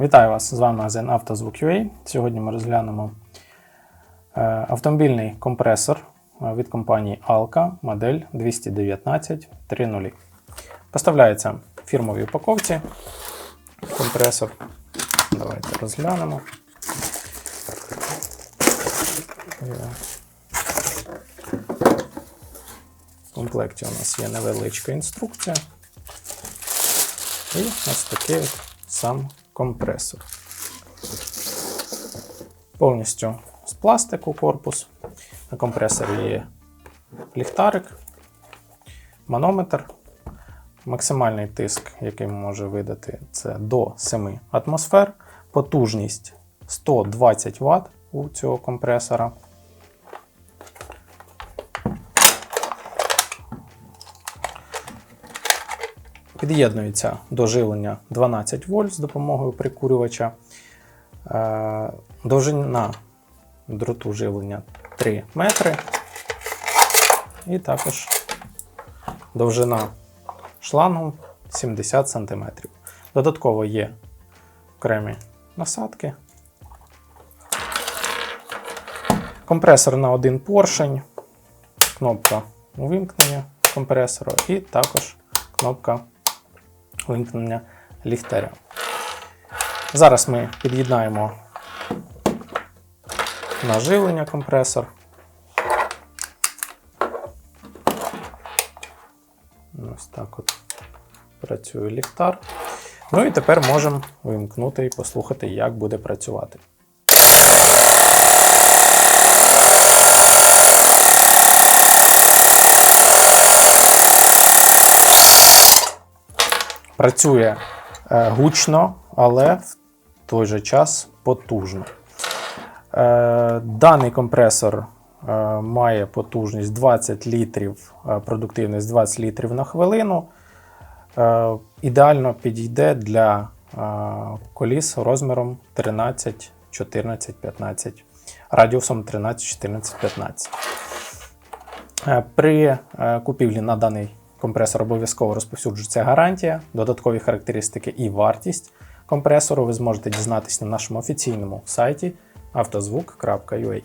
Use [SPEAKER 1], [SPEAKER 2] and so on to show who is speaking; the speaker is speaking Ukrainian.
[SPEAKER 1] Вітаю вас! З вами магазин «Автозвук.UA». Сьогодні ми розглянемо е, автомобільний компресор е, від компанії Alka, модель 219.3.0. Поставляється в фірмовій упаковці. Компресор. Давайте розглянемо. В комплекті у нас є невеличка інструкція. І ось такий сам компресор. Повністю з пластику корпус. На компресорі є ліхтарик, манометр. Максимальний тиск, який може видати, це до 7 атмосфер. Потужність 120 Вт у цього компресора. Під'єднується до живлення 12 вольт з допомогою прикурювача. Е, Довжина дроту живлення 3 метри. І також довжина шлангу 70 см. Додатково є окремі насадки. Компресор на один поршень, кнопка увімкнення компресора і також кнопка вимкнення ліхтаря. Зараз ми під'єднаємо наживлення компресор. Ось так от працює ліхтар. Ну і тепер можемо вимкнути і послухати, як буде працювати. Працює е, гучно, але в той же час потужно. Е, Даний компресор е, має потужність 20 літрів, продуктивність 20 літрів на хвилину. Ідеально підійде для коліс розміром 13, 14, 15, радіусом 13, 14, 15. Е, При купівлі на даний компресор обов'язково розповсюджується гарантія, додаткові характеристики і вартість компресору ви зможете дізнатися на нашому офіційному сайті автозвук.ua.